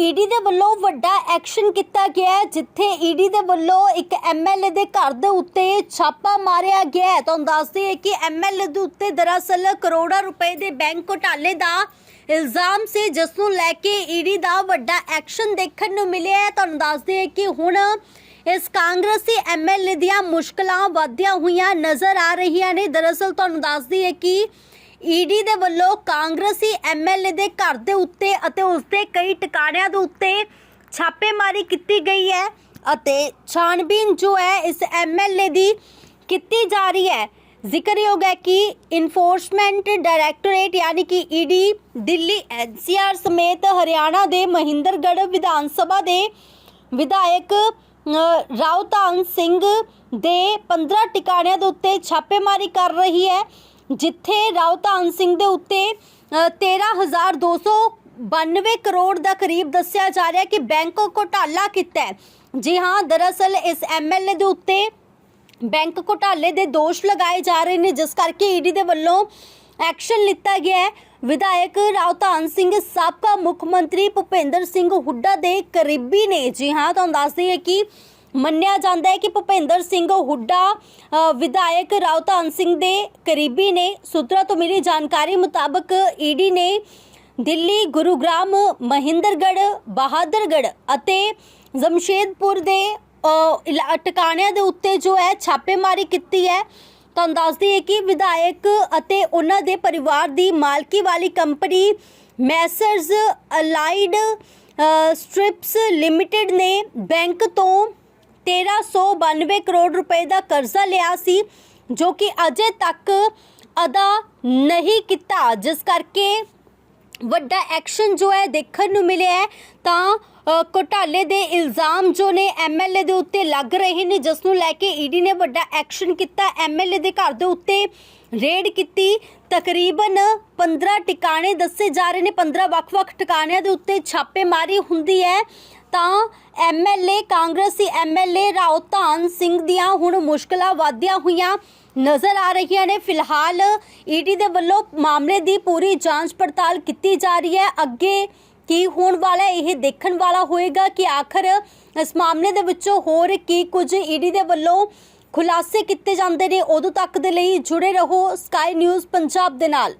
ED ਦੇ ਵੱਲੋਂ ਵੱਡਾ ਐਕਸ਼ਨ ਕੀਤਾ ਗਿਆ ਹੈ, ਜਿੱਥੇ ਈਡੀ ਦੇ ਵੱਲੋਂ ਇੱਕ ਐਮਐਲਏ ਦੇ ਘਰ ਦੇ ਉੱਤੇ ਛਾਪਾ ਮਾਰਿਆ ਗਿਆ ਹੈ। ਤੁਹਾਨੂੰ ਦੱਸਦੇ ਹੈ ਕਿ ਐਮਐਲਏ ਦੇ ਉੱਤੇ ਦਰਅਸਲ ਕਰੋੜਾਂ ਰੁਪਏ ਦੇ ਬੈਂਕ ਘੁਟਾਲੇ ਦਾ ਇਲਜ਼ਾਮ ਸੀ, ਜਿਸ ਨੂੰ ਲੈ ਕੇ ਈਡੀ ਦਾ ਵੱਡਾ ਐਕਸ਼ਨ ਦੇਖਣ ਨੂੰ ਮਿਲਿਆ ਹੈ। ਤੁਹਾਨੂੰ ਦੱਸਦੇ ਹੈ ਕਿ ਹੁਣ ਇਸ ਕਾਂਗਰਸੀ ਐਮਐਲਏ ਦੀਆਂ ਮੁਸ਼ਕਲਾਂ ਵਧਦੀਆਂ ਹੋਈਆਂ ਨਜ਼ਰ ਆ ਰਹੀਆਂ ਨੇ। ਦਰਅਸਲ ਤੁਹਾਨੂੰ ਦੱਸਦੀ ਹੈ ਕਿ ਈਡੀ ਦੇ ਵੱਲੋਂ ਕਾਂਗਰਸੀ ਐਮਐਲਏ ਦੇ ਘਰ ਦੇ ਉੱਤੇ ਅਤੇ ਉਸਦੇ ਕਈ ਟਿਕਾਣਿਆਂ ਦੇ ਉੱਤੇ ਛਾਪੇਮਾਰੀ ਕੀਤੀ ਗਈ ਹੈ ਅਤੇ ਛਾਣਬੀਨ ਜੋ ਹੈ ਇਸ ਐਮਐਲਏ ਦੀ ਕੀਤੀ ਜਾ ਰਹੀ ਹੈ। ਜ਼ਿਕਰਯੋਗ ਹੈ ਕਿ ਇਨਫੋਰਸਮੈਂਟ ਡਾਇਰੈਕਟੋਰੇਟ ਯਾਨੀ ਕਿ ਈਡੀ ਦਿੱਲੀ ਐਨਸੀਆਰ ਸਮੇਤ ਹਰਿਆਣਾ ਦੇ ਮਹਿੰਦਰਗੜ੍ਹ ਵਿਧਾਨ ਸਭਾ ਦੇ ਵਿਧਾਇਕ ਅ, ਰਾਉਤਾਨ ਸਿੰਘ ਦੇ 15 ਟਿਕਾਣਿਆਂ ਦੇ ਉੱਤੇ ਛਾਪੇਮਾਰੀ ਕਰ ਰਹੀ ਹੈ। ਜਿੱਥੇ ਰਾਓ ਧਾਨ ਸਿੰਘ ਦੇ ਉੱਤੇ ਅ, 13292 ਕਰੋੜ ਦਾ ਕਰੀਬ ਦੱਸਿਆ ਜਾ ਰਿਹਾ ਕਿ ਬੈਂਕ ਘੋਟਾਲਾ ਕੀਤਾ ਹੈ। ਜੀ ਹਾਂ ਦਰਅਸਲ ਇਸ ਐਮਐਲਏ ਦੇ ਉੱਤੇ ਬੈਂਕ ਘੋਟਾਲੇ ਦੇ ਦੋਸ਼ ਲਗਾਏ ਜਾ ਰਹੇ ਨੇ ਜਿਸ ਕਰਕੇ ਈਡੀ ਦੇ ਵੱਲੋਂ ਐਕਸ਼ਨ ਲਿੱਤਾ ਗਿਆ ਹੈ। ਵਿਧਾਇਕ ਰਾਉਤਾਨ ਸਿੰਘ ਸਾਬਕਾ ਮੁੱਖ ਮੰਤਰੀ ਭੁਪਿੰਦਰ ਸਿੰਘ ਹੁੱਡਾ ਦੇ ਕਰੀਬੀ ਨੇ। ਜੀ ਹਾਂ ਤੁਹਾਨੂੰ ਦੱਸਦੀ ਹੈ ਕਿ ਮੰਨਿਆ ਜਾਂਦਾ ਹੈ ਕਿ ਭੁਪਿੰਦਰ ਸਿੰਘ ਹੁੱਡਾ ਅ, ਵਿਧਾਇਕ ਰਾਉਤਾਨ ਸਿੰਘ ਦੇ ਕਰੀਬੀ ਨੇ ਸੂਤਰਾਂ ਤੋਂ ਮਿਲੀ ਜਾਣਕਾਰੀ ਮੁਤਾਬਕ ਈਡੀ ਨੇ ਦਿੱਲੀ ਗੁਰੂਗ੍ਰਾਮ ਮਹਿੰਦਰਗੜ੍ਹ ਬਹਾਦਰਗੜ੍ਹ ਅਤੇ ਜਮਸ਼ੇਦਪੁਰ ਦੇ ਇਲਾ- ਟਿਕਾਣਿਆਂ ਦੇ ਉੱਤੇ ਜੋ ਹੈ ਛਾਪੇਮਾਰੀ ਕੀਤੀ ਹੈ। ਤੁਹਾਨੂੰ ਦੱਸਦੀ ਹੈ ਕਿ ਵਿਧਾਇਕ ਅਤੇ ਉਹਨਾਂ ਦੇ ਪਰਿਵਾਰ ਦੀ ਮਾਲਕੀ ਵਾਲੀ company messrs allied strips limited ਨੇ ਬੈਂਕ ਤੋਂ 1392 ਕਰੋੜ ਰੁਪਏ ਦਾ ਕਰਜ਼ਾ ਲਿਆ ਸੀ, ਜੋ ਕਿ ਅਜੇ ਤੱਕ ਅਦਾ ਨਹੀਂ ਕੀਤਾ। ਜਿਸ ਕਰਕੇ ਵੱਡਾ ਐਕਸ਼ਨ ਜੋ ਹੈ ਦੇਖਣ ਨੂੰ ਮਿਲਿਆ ਹੈ, ਤਾਂ ਘੋਟਾਲੇ ਦੇ ਇਲਜ਼ਾਮ ਜੋ ਨੇ ਐਮਐਲਏ ਦੇ ਉੱਤੇ ਲੱਗ ਰਹੇ ਨੇ, ਜਿਸ ਨੂੰ ਲੈ ਕੇ ਈਡੀ ਨੇ ਵੱਡਾ ਐਕਸ਼ਨ ਕੀਤਾ। ਐਮਐਲਏ ਦੇ ਘਰ ਦੇ ਉੱਤੇ ਰੇਡ ਕੀਤੀ। ਤਕਰੀਬਨ 15 ਟਿਕਾਣੇ ਦੱਸੇ ਜਾ ਰਹੇ ਨੇ 15 ਵੱਖ-ਵੱਖ ਟਿਕਾਣਿਆਂ ਦੇ ਉੱਤੇ ਛਾਪੇਮਾਰੀ ਹੁੰਦੀ ਹੈ। ਤਾਂ ਐਮਐਲਏ ਕਾਂਗਰਸੀ ਐਮਐਲਏ ਰਾਉਤਾਨ ਸਿੰਘ ਦੀਆਂ ਹੁਣ ਮੁਸ਼ਕਲਾਂ ਵਧਦੀਆਂ ਹੋਈਆਂ ਨਜ਼ਰ ਆ ਰਹੀਆਂ ਨੇ। ਫਿਲਹਾਲ ਈਡੀ ਦੇ ਵੱਲੋਂ ਮਾਮਲੇ ਦੀ ਪੂਰੀ ਜਾਂਚ ਪੜਤਾਲ ਕੀਤੀ ਜਾ ਰਹੀ ਹੈ। ਅੱਗੇ ਕੀ ਹੋਣ ਵਾਲਾ ਇਹ ਦੇਖਣ ਵਾਲਾ ਹੋਏਗਾ ਕਿ ਆਖਰ ਇਸ ਮਾਮਲੇ ਦੇ ਵਿੱਚੋਂ ਹੋਰ ਕੀ ਕੁਝ ਈਡੀ ਦੇ ਵੱਲੋਂ ਖੁਲਾਸੇ ਕੀਤੇ ਜਾਂਦੇ ਨੇ। ਉਦੋਂ ਤੱਕ ਦੇ ਲਈ ਜੁੜੇ ਰਹੋ ਸਕਾਈ ਨਿਊਜ਼ ਪੰਜਾਬ ਦੇ ਨਾਲ।